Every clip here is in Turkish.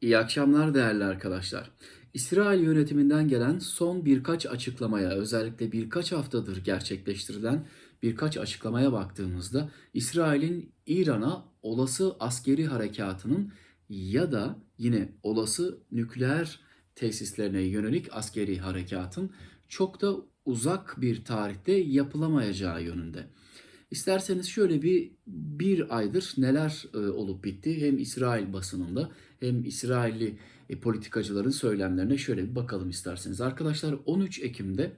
İyi akşamlar değerli arkadaşlar. İsrail yönetiminden gelen son birkaç açıklamaya, özellikle birkaç haftadır gerçekleştirilen birkaç açıklamaya baktığımızda İsrail'in İran'a olası askeri harekatının ya da yine olası nükleer tesislerine yönelik askeri harekatın çok da uzak bir tarihte yapılamayacağı yönünde. İsterseniz şöyle bir bir aydır neler e, olup bitti hem İsrail basınında hem İsrailli e, politikacıların söylemlerine şöyle bir bakalım isterseniz. Arkadaşlar 13 Ekim'de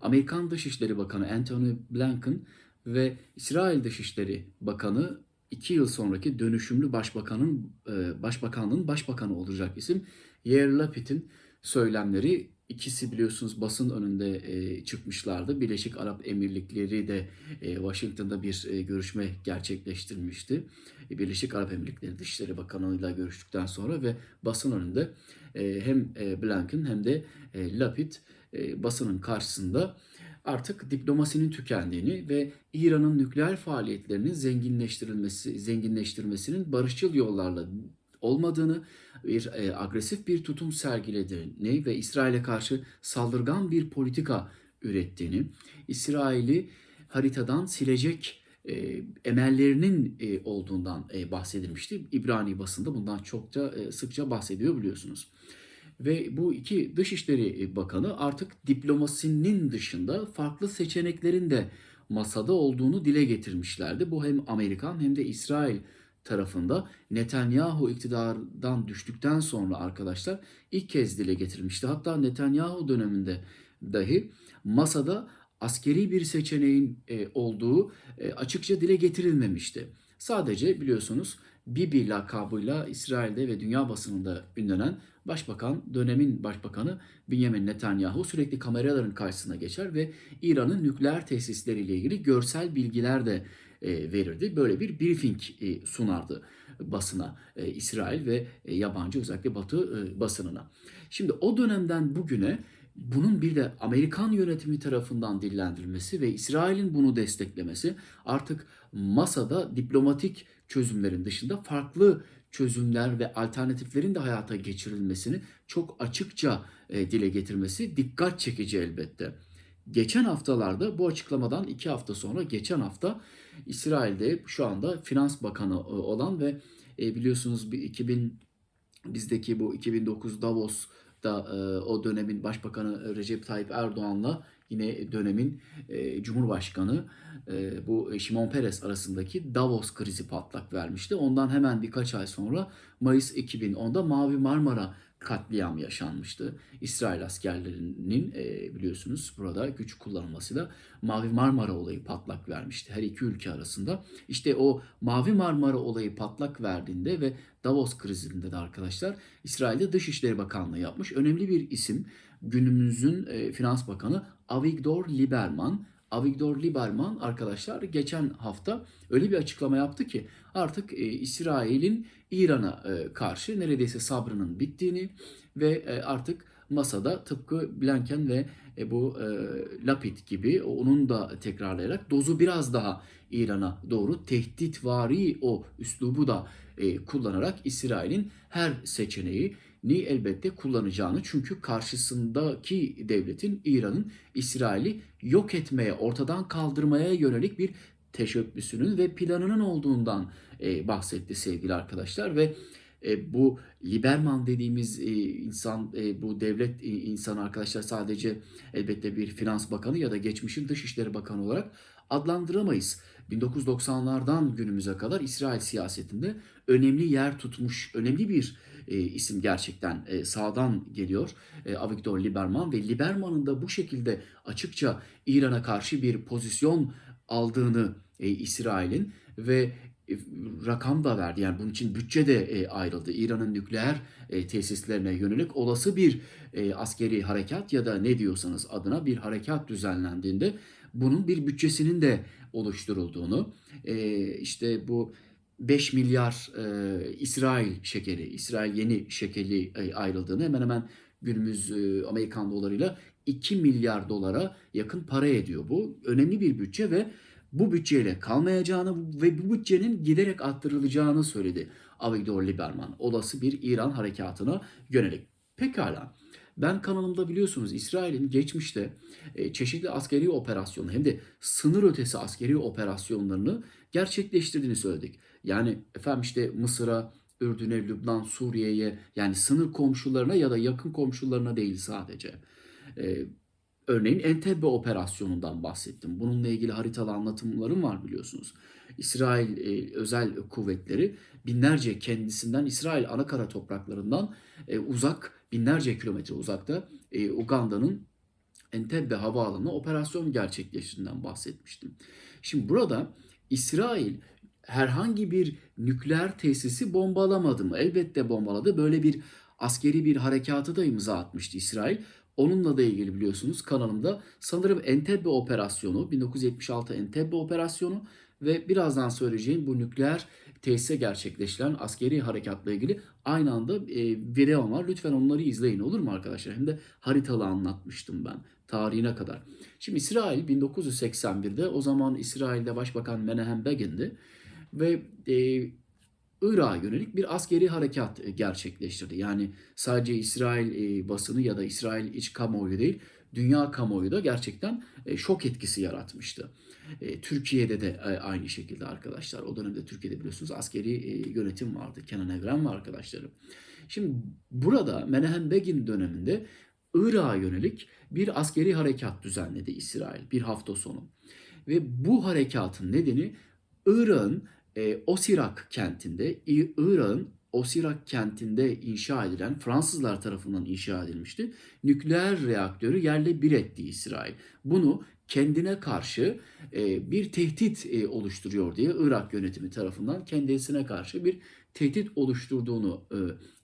Amerikan Dışişleri Bakanı Antony Blinken ve İsrail Dışişleri Bakanı 2 yıl sonraki dönüşümlü başbakanın e, başbakanlığın başbakanı olacak isim Yair Lapid'in söylemleri ikisi biliyorsunuz basın önünde e, çıkmışlardı. Birleşik Arap Emirlikleri de e, Washington'da bir e, görüşme gerçekleştirmişti. E, Birleşik Arap Emirlikleri Dışişleri Bakanı'yla görüştükten sonra ve basın önünde e, hem e, Blinken hem de e, Lapid e, basının karşısında artık diplomasinin tükendiğini ve İran'ın nükleer faaliyetlerinin zenginleştirilmesi zenginleştirmesinin barışçıl yollarla olmadığını, bir e, agresif bir tutum sergilediğini ve İsrail'e karşı saldırgan bir politika ürettiğini, İsrail'i haritadan silecek e, emellerinin e, olduğundan e, bahsedilmişti. İbrani basında bundan çokça e, sıkça bahsediyor biliyorsunuz. Ve bu iki Dışişleri Bakanı artık diplomasinin dışında farklı seçeneklerin de masada olduğunu dile getirmişlerdi. Bu hem Amerikan hem de İsrail tarafında Netanyahu iktidardan düştükten sonra arkadaşlar ilk kez dile getirmişti. Hatta Netanyahu döneminde dahi masada askeri bir seçeneğin e, olduğu e, açıkça dile getirilmemişti. Sadece biliyorsunuz Bibi lakabıyla İsrail'de ve dünya basınında ünlenen başbakan, dönemin başbakanı Benjamin Netanyahu sürekli kameraların karşısına geçer ve İran'ın nükleer tesisleriyle ilgili görsel bilgiler de verirdi. Böyle bir briefing e, sunardı basına e, İsrail ve e, yabancı özellikle Batı e, basınına. Şimdi o dönemden bugüne bunun bir de Amerikan yönetimi tarafından dillendirilmesi ve İsrail'in bunu desteklemesi artık masada diplomatik çözümlerin dışında farklı çözümler ve alternatiflerin de hayata geçirilmesini çok açıkça e, dile getirmesi dikkat çekici elbette. Geçen haftalarda bu açıklamadan iki hafta sonra geçen hafta İsrail'de şu anda Finans Bakanı e, olan ve e, biliyorsunuz bir 2000 bizdeki bu 2009 Davos'da e, o dönemin Başbakanı Recep Tayyip Erdoğan'la yine dönemin Cumhurbaşkanı bu Şimon Peres arasındaki Davos krizi patlak vermişti. Ondan hemen birkaç ay sonra Mayıs 2010'da Mavi Marmara katliam yaşanmıştı. İsrail askerlerinin e, biliyorsunuz burada güç kullanılmasıyla Mavi Marmara olayı patlak vermişti her iki ülke arasında. İşte o Mavi Marmara olayı patlak verdiğinde ve Davos krizinde de arkadaşlar İsrail'de Dışişleri Bakanlığı yapmış. Önemli bir isim günümüzün e, Finans Bakanı Avigdor Lieberman. Avigdor Lieberman arkadaşlar geçen hafta öyle bir açıklama yaptı ki artık e, İsrail'in İran'a e, karşı neredeyse sabrının bittiğini ve e, artık masada tıpkı Blinken ve e, bu e, Lapid gibi onun da tekrarlayarak dozu biraz daha İran'a doğru tehditvari o üslubu da e, kullanarak İsrail'in her seçeneği ni elbette kullanacağını çünkü karşısındaki devletin İran'ın İsrail'i yok etmeye, ortadan kaldırmaya yönelik bir teşebbüsünün ve planının olduğundan e, bahsetti sevgili arkadaşlar ve e, bu Liberman dediğimiz e, insan, e, bu devlet e, insanı arkadaşlar sadece elbette bir finans bakanı ya da geçmişin dışişleri bakanı olarak adlandıramayız. 1990'lardan günümüze kadar İsrail siyasetinde önemli yer tutmuş, önemli bir e, isim gerçekten e, sağdan geliyor. E, Avigdor Lieberman ve Lieberman'ın da bu şekilde açıkça İran'a karşı bir pozisyon aldığını e, İsrail'in ve e, rakam da verdi. Yani bunun için bütçe de e, ayrıldı. İran'ın nükleer e, tesislerine yönelik olası bir askeri harekat ya da ne diyorsanız adına bir harekat düzenlendiğinde bunun bir bütçesinin de oluşturulduğunu işte bu 5 milyar e, İsrail şekeri, İsrail yeni şekeri e, ayrıldığını hemen hemen günümüz e, Amerikan dolarıyla 2 milyar dolara yakın para ediyor bu. Önemli bir bütçe ve bu bütçeyle kalmayacağını ve bu bütçenin giderek arttırılacağını söyledi. Avigdor Lieberman olası bir İran harekatına yönelik. Pekala. Ben kanalımda biliyorsunuz İsrail'in geçmişte e, çeşitli askeri operasyonu hem de sınır ötesi askeri operasyonlarını gerçekleştirdiğini söyledik. Yani efendim işte Mısır'a, Ürdün'e, Lübnan, Suriye'ye yani sınır komşularına ya da yakın komşularına değil sadece. E, örneğin Entebbe operasyonundan bahsettim. Bununla ilgili haritalı anlatımlarım var biliyorsunuz. İsrail e, özel kuvvetleri binlerce kendisinden İsrail anakara topraklarından e, uzak binlerce kilometre uzakta e, Uganda'nın Entebbe havaalanına operasyon gerçekleştirdiğinden bahsetmiştim. Şimdi burada İsrail herhangi bir nükleer tesisi bombalamadı mı? Elbette bombaladı. Böyle bir askeri bir harekatı da imza atmıştı İsrail. Onunla da ilgili biliyorsunuz kanalımda sanırım Entebbe operasyonu, 1976 Entebbe operasyonu ve birazdan söyleyeceğim bu nükleer tesise gerçekleştiren askeri harekatla ilgili aynı anda e, videom var. Lütfen onları izleyin olur mu arkadaşlar? Hem de haritalı anlatmıştım ben tarihine kadar. Şimdi İsrail 1981'de o zaman İsrail'de Başbakan Menahem Begin'di ve e, Irak'a yönelik bir askeri harekat e, gerçekleştirdi. Yani sadece İsrail e, basını ya da İsrail iç kamuoyu değil, dünya kamuoyu da gerçekten e, şok etkisi yaratmıştı. E, Türkiye'de de e, aynı şekilde arkadaşlar. O dönemde Türkiye'de biliyorsunuz askeri yönetim vardı. Kenan Evren ve arkadaşları. Şimdi burada Menahem Begin döneminde Irak'a yönelik bir askeri harekat düzenledi İsrail bir hafta sonu. Ve bu harekatın nedeni Irak'ın e, Osirak kentinde, Irak'ın Osirak kentinde inşa edilen Fransızlar tarafından inşa edilmişti. Nükleer reaktörü yerle bir etti İsrail. Bunu kendine karşı e, bir tehdit e, oluşturuyor diye Irak yönetimi tarafından kendisine karşı bir tehdit oluşturduğunu e,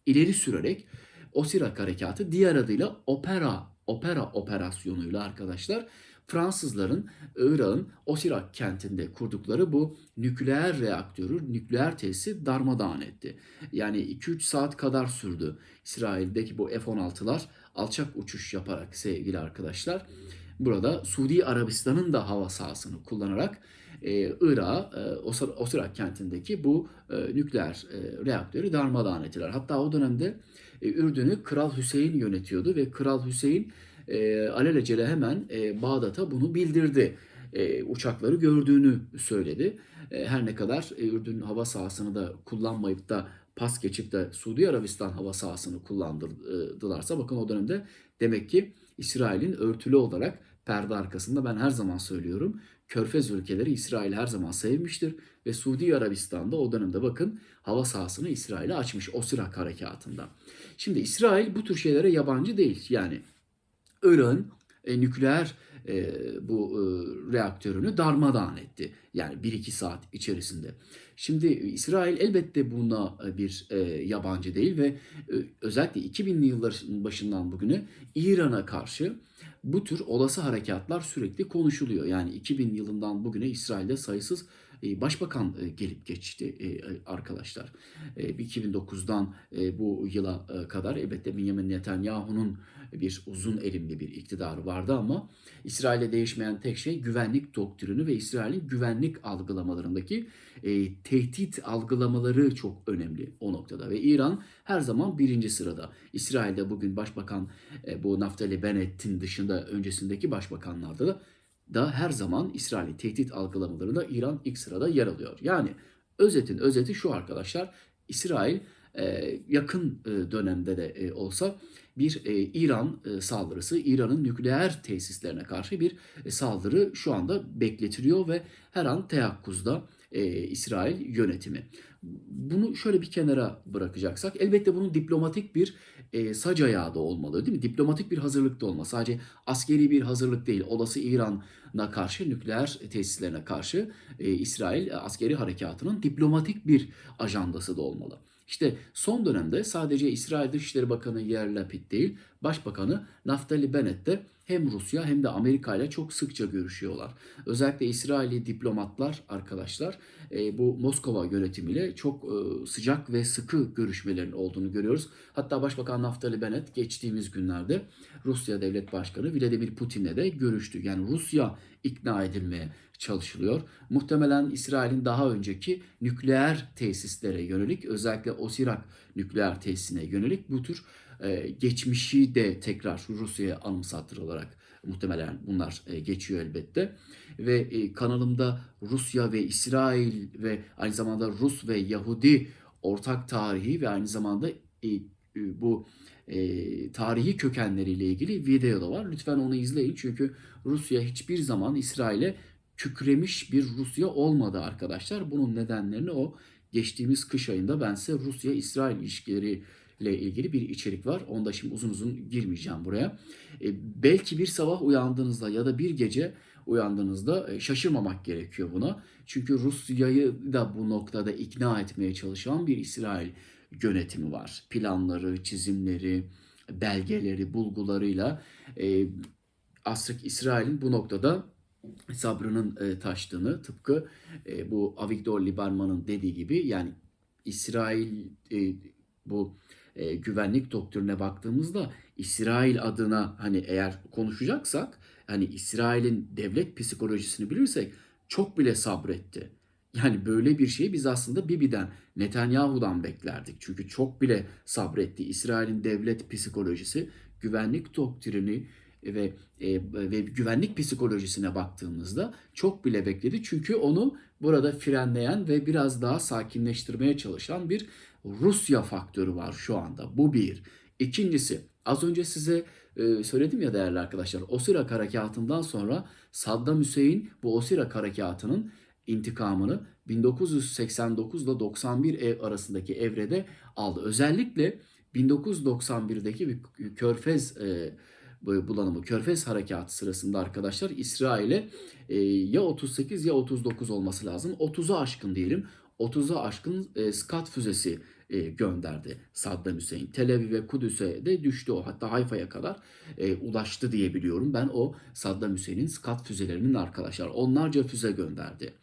ileri sürerek Osirak harekatı diğer adıyla Opera Opera operasyonuyla arkadaşlar Fransızların Irak'ın Osirak kentinde kurdukları bu nükleer reaktörü, nükleer tesisi darmadağın etti. Yani 2-3 saat kadar sürdü İsrail'deki bu F-16'lar alçak uçuş yaparak sevgili arkadaşlar. Burada Suudi Arabistan'ın da hava sahasını kullanarak e, Irak'a, e, Osir- Osirak kentindeki bu e, nükleer e, reaktörü darmadağın ettiler. Hatta o dönemde e, Ürdün'ü Kral Hüseyin yönetiyordu ve Kral Hüseyin e, alelacele hemen e, Bağdat'a bunu bildirdi. E, uçakları gördüğünü söyledi. E, her ne kadar e, Ürdün hava sahasını da kullanmayıp da pas geçip de Suudi Arabistan hava sahasını kullandırdılarsa bakın o dönemde demek ki İsrail'in örtülü olarak perde arkasında ben her zaman söylüyorum. Körfez ülkeleri İsrail her zaman sevmiştir ve Suudi Arabistan'da o dönemde bakın hava sahasını İsrail'e açmış Osirak harekatında. Şimdi İsrail bu tür şeylere yabancı değil. Yani Irak'ın e, nükleer e, bu e, reaktörünü darmadağın etti. Yani 1-2 saat içerisinde. Şimdi İsrail elbette buna e, bir e, yabancı değil ve e, özellikle 2000'li yılların başından bugüne İran'a karşı bu tür olası harekatlar sürekli konuşuluyor. Yani 2000 yılından bugüne İsrail'de sayısız başbakan e, gelip geçti e, arkadaşlar. E, 2009'dan e, bu yıla e, kadar elbette Benjamin Netanyahu'nun bir uzun elimli bir iktidarı vardı ama İsrail'e değişmeyen tek şey güvenlik doktrini ve İsrail'in güvenlik algılamalarındaki e, tehdit algılamaları çok önemli o noktada ve İran her zaman birinci sırada. İsrail'de bugün başbakan e, bu Naftali Bennett'in dışında öncesindeki başbakanlarda da da her zaman İsrail'i tehdit algılamalarında İran ilk sırada yer alıyor. Yani özetin özeti şu arkadaşlar. İsrail e, yakın e, dönemde de e, olsa bir İran saldırısı, İran'ın nükleer tesislerine karşı bir saldırı şu anda bekletiliyor ve her an teyakkuzda e, İsrail yönetimi. Bunu şöyle bir kenara bırakacaksak elbette bunun diplomatik bir e, sac ayağı da olmalı değil mi? Diplomatik bir hazırlık da olmalı. Sadece askeri bir hazırlık değil. Olası İran'a karşı nükleer tesislerine karşı e, İsrail askeri harekatının diplomatik bir ajandası da olmalı. İşte son dönemde sadece İsrail Dışişleri Bakanı Yair Lapid değil, Başbakanı Naftali Bennett de hem Rusya hem de Amerika ile çok sıkça görüşüyorlar. Özellikle İsrailli diplomatlar arkadaşlar e, bu Moskova yönetimiyle çok e, sıcak ve sıkı görüşmelerin olduğunu görüyoruz. Hatta Başbakan Naftali Bennett geçtiğimiz günlerde Rusya Devlet Başkanı Vladimir Putin'le de görüştü. Yani Rusya ikna edilmeye çalışılıyor. Muhtemelen İsrail'in daha önceki nükleer tesislere yönelik özellikle Osirak nükleer tesisine yönelik bu tür e, geçmişi de tekrar Rusya'ya anımsattırılarak muhtemelen bunlar e, geçiyor elbette. Ve e, kanalımda Rusya ve İsrail ve aynı zamanda Rus ve Yahudi ortak tarihi ve aynı zamanda e, bu tarihi kökenleriyle ilgili video da var. Lütfen onu izleyin çünkü Rusya hiçbir zaman İsrail'e kükremiş bir Rusya olmadı arkadaşlar. Bunun nedenlerini o geçtiğimiz kış ayında ben size Rusya-İsrail ilişkileri ile ilgili bir içerik var. Onda şimdi uzun uzun girmeyeceğim buraya. E, belki bir sabah uyandığınızda ya da bir gece uyandığınızda e, şaşırmamak gerekiyor buna. Çünkü Rusya'yı da bu noktada ikna etmeye çalışan bir İsrail yönetimi var. Planları, çizimleri, belgeleri, bulgularıyla e, Asrik İsrail'in bu noktada sabrının e, taştığını tıpkı bu Avigdor Lieberman'ın dediği gibi yani İsrail bu e, güvenlik doktrine baktığımızda İsrail adına hani eğer konuşacaksak hani İsrail'in devlet psikolojisini bilirsek çok bile sabretti. Yani böyle bir şeyi biz aslında Bibi'den, Netanyahu'dan beklerdik. Çünkü çok bile sabretti. İsrail'in devlet psikolojisi, güvenlik doktrini ve e, ve güvenlik psikolojisine baktığımızda çok bile bekledi. Çünkü onu burada frenleyen ve biraz daha sakinleştirmeye çalışan bir Rusya faktörü var şu anda. Bu bir. İkincisi az önce size e, söyledim ya değerli arkadaşlar. Osirak harekatından sonra Saddam Hüseyin bu Osirak harekatının intikamını 1989 ile 91 ev arasındaki evrede aldı. Özellikle 1991'deki bir Körfez e, bulanımı, Körfez harekatı sırasında arkadaşlar İsrail'e e, ya 38 ya 39 olması lazım. 30'u aşkın diyelim. 30'a aşkın e, Scud füzesi e, gönderdi Saddam Hüseyin. Tel Aviv ve Kudüs'e de düştü o. Hatta Hayfa'ya kadar e, ulaştı diye biliyorum. Ben o Saddam Hüseyin'in Scud füzelerinin arkadaşlar onlarca füze gönderdi.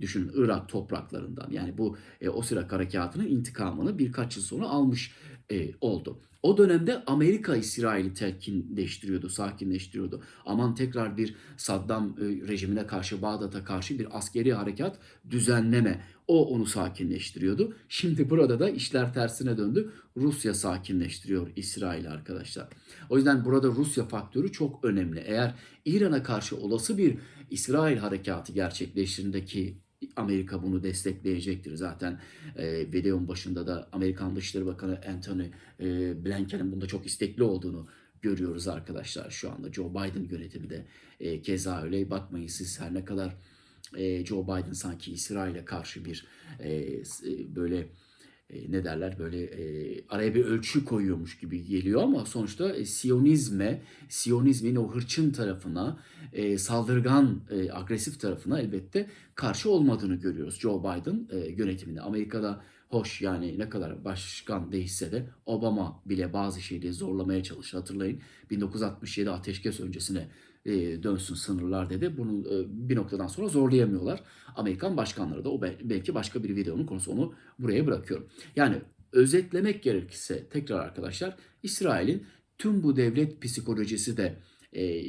Düşünün Irak topraklarından. Yani bu e, o Sirak harekatının intikamını birkaç yıl sonra almış e, oldu. O dönemde Amerika İsrail'i telkinleştiriyordu, sakinleştiriyordu. Aman tekrar bir Saddam e, rejimine karşı, Bağdat'a karşı bir askeri harekat düzenleme. O onu sakinleştiriyordu. Şimdi burada da işler tersine döndü. Rusya sakinleştiriyor İsrail'i arkadaşlar. O yüzden burada Rusya faktörü çok önemli. Eğer İran'a karşı olası bir İsrail harekatı gerçekleştiğindeki Amerika bunu destekleyecektir. Zaten e, videonun başında da Amerikan Dışişleri Bakanı Anthony e, Blinken'in bunda çok istekli olduğunu görüyoruz arkadaşlar şu anda. Joe Biden yönetimi de e, keza öyle. Bakmayın siz her ne kadar e, Joe Biden sanki İsrail'e karşı bir e, böyle e, ne derler böyle e, araya bir ölçü koyuyormuş gibi geliyor ama sonuçta e, Siyonizme, Siyonizmin o hırçın tarafına, e, saldırgan, e, agresif tarafına elbette karşı olmadığını görüyoruz Joe Biden e, yönetiminde. Amerika'da hoş yani ne kadar başkan değişse de Obama bile bazı şeyleri zorlamaya çalıştı. Hatırlayın 1967 ateşkes öncesine e, dönsün sınırlar dedi. Bunu e, bir noktadan sonra zorlayamıyorlar. Amerikan başkanları da o belki başka bir videonun konusu onu buraya bırakıyorum. Yani özetlemek gerekirse tekrar arkadaşlar İsrail'in tüm bu devlet psikolojisi de e,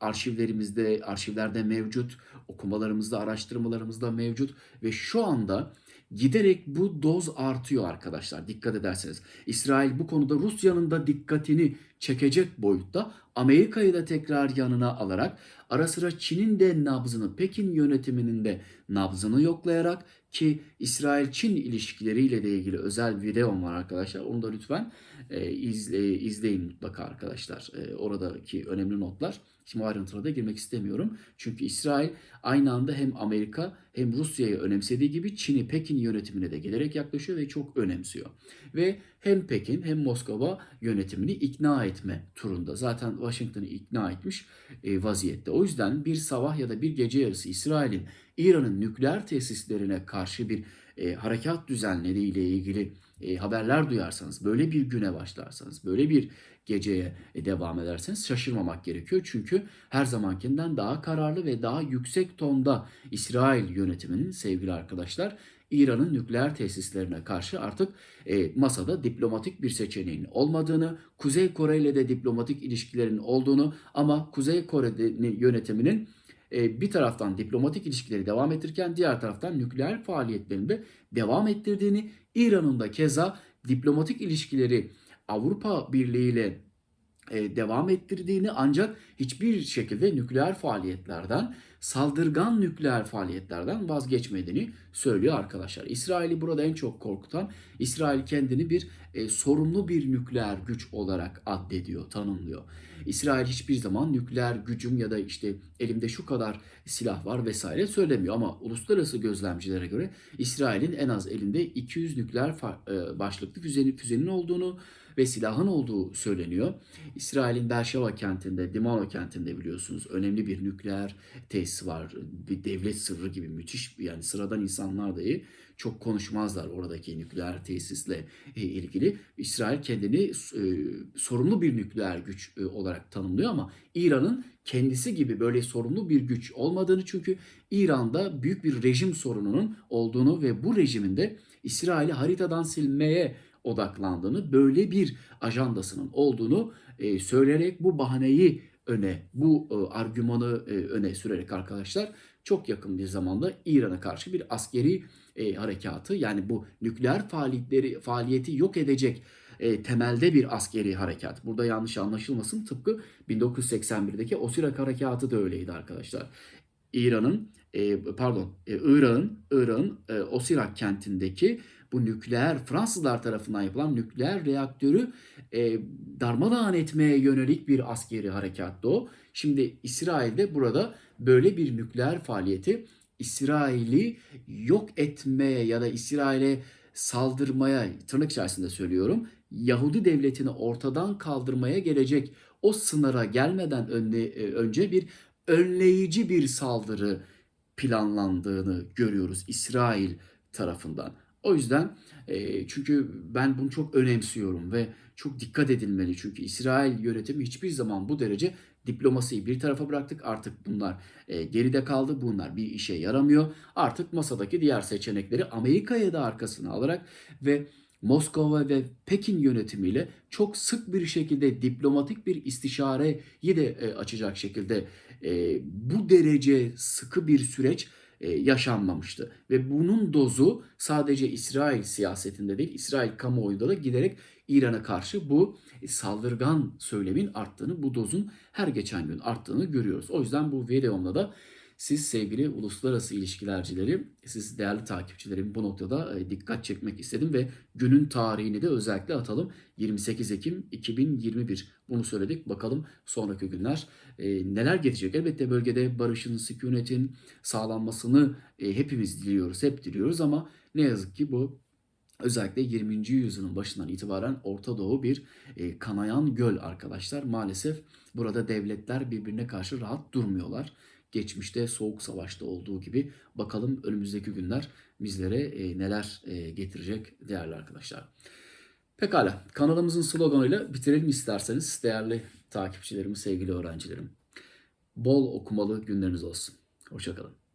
arşivlerimizde, arşivlerde mevcut, okumalarımızda, araştırmalarımızda mevcut ve şu anda giderek bu doz artıyor arkadaşlar dikkat ederseniz. İsrail bu konuda Rusya'nın da dikkatini çekecek boyutta Amerika'yı da tekrar yanına alarak ara sıra Çin'in de nabzını Pekin yönetiminin de nabzını yoklayarak ki İsrail-Çin ilişkileriyle de ilgili özel videom var arkadaşlar. Onu da lütfen e, izle, izleyin mutlaka arkadaşlar. E, oradaki önemli notlar. Şimdi ayrıntılara da girmek istemiyorum. Çünkü İsrail aynı anda hem Amerika hem Rusya'yı önemsediği gibi Çin'i Pekin yönetimine de gelerek yaklaşıyor ve çok önemsiyor. Ve hem Pekin hem Moskova yönetimini ikna etme turunda. Zaten Washington'ı ikna etmiş e, vaziyette. O yüzden bir sabah ya da bir gece yarısı İsrail'in İran'ın nükleer tesislerine karşı bir e, harekat düzenlediği ile ilgili e, haberler duyarsanız, böyle bir güne başlarsanız, böyle bir geceye e, devam ederseniz şaşırmamak gerekiyor. Çünkü her zamankinden daha kararlı ve daha yüksek tonda İsrail yönetiminin sevgili arkadaşlar İran'ın nükleer tesislerine karşı artık e, masada diplomatik bir seçeneğin olmadığını, Kuzey Kore ile de diplomatik ilişkilerin olduğunu ama Kuzey Kore yönetiminin e, bir taraftan diplomatik ilişkileri devam ettirirken diğer taraftan nükleer faaliyetlerini de devam ettirdiğini, İran'ın da keza diplomatik ilişkileri Avrupa Birliği ile devam ettirdiğini ancak hiçbir şekilde nükleer faaliyetlerden, saldırgan nükleer faaliyetlerden vazgeçmediğini söylüyor arkadaşlar. İsrail'i burada en çok korkutan, İsrail kendini bir e, sorumlu bir nükleer güç olarak addediyor, tanımlıyor. İsrail hiçbir zaman nükleer gücüm ya da işte elimde şu kadar silah var vesaire söylemiyor ama uluslararası gözlemcilere göre İsrail'in en az elinde 200 nükleer e, başlıklı füzenin, füzenin olduğunu ve silahın olduğu söyleniyor. İsrail'in Berşeva kentinde, Dimano kentinde biliyorsunuz önemli bir nükleer tesis var. Bir devlet sırrı gibi müthiş yani sıradan insanlar dahi çok konuşmazlar oradaki nükleer tesisle e, ilgili. İsrail kendini e, sorumlu bir nükleer güç e, olarak tanımlıyor ama İran'ın kendisi gibi böyle sorumlu bir güç olmadığını çünkü İran'da büyük bir rejim sorununun olduğunu ve bu rejimin de İsrail'i haritadan silmeye odaklandığını, böyle bir ajandasının olduğunu e, söyleyerek bu bahaneyi öne, bu e, argümanı e, öne sürerek arkadaşlar çok yakın bir zamanda İran'a karşı bir askeri e, harekatı yani bu nükleer faaliyetleri faaliyeti yok edecek e, temelde bir askeri harekat. Burada yanlış anlaşılmasın. Tıpkı 1981'deki Osirak harekatı da öyleydi arkadaşlar. İran'ın e, pardon e, Irak'ın Irak'ın e, Osirak kentindeki bu nükleer Fransızlar tarafından yapılan nükleer reaktörü e, darmadağın etmeye yönelik bir askeri harekattı o. Şimdi İsrail'de burada böyle bir nükleer faaliyeti İsrail'i yok etmeye ya da İsrail'e saldırmaya tırnak içerisinde söylüyorum. Yahudi devletini ortadan kaldırmaya gelecek o sınıra gelmeden önle, e, önce bir önleyici bir saldırı planlandığını görüyoruz İsrail tarafından. O yüzden e, çünkü ben bunu çok önemsiyorum ve çok dikkat edilmeli. Çünkü İsrail yönetimi hiçbir zaman bu derece diplomasiyi bir tarafa bıraktık. Artık bunlar e, geride kaldı. Bunlar bir işe yaramıyor. Artık masadaki diğer seçenekleri Amerika'ya da arkasına alarak ve Moskova ve Pekin yönetimiyle çok sık bir şekilde diplomatik bir istişareyi de e, açacak şekilde e, bu derece sıkı bir süreç yaşanmamıştı. Ve bunun dozu sadece İsrail siyasetinde değil, İsrail kamuoyunda da giderek İran'a karşı bu saldırgan söylemin arttığını, bu dozun her geçen gün arttığını görüyoruz. O yüzden bu videomda da siz sevgili uluslararası ilişkilercileri, siz değerli takipçilerim bu noktada e, dikkat çekmek istedim ve günün tarihini de özellikle atalım. 28 Ekim 2021 bunu söyledik. Bakalım sonraki günler e, neler getirecek. Elbette bölgede barışın, sükunetin sağlanmasını e, hepimiz diliyoruz, hep diliyoruz ama ne yazık ki bu Özellikle 20. yüzyılın başından itibaren Orta Doğu bir e, kanayan göl arkadaşlar. Maalesef burada devletler birbirine karşı rahat durmuyorlar geçmişte Soğuk Savaş'ta olduğu gibi bakalım önümüzdeki günler bizlere e, neler e, getirecek değerli arkadaşlar. Pekala kanalımızın sloganıyla bitirelim isterseniz değerli takipçilerim, sevgili öğrencilerim. Bol okumalı günleriniz olsun. Hoşçakalın.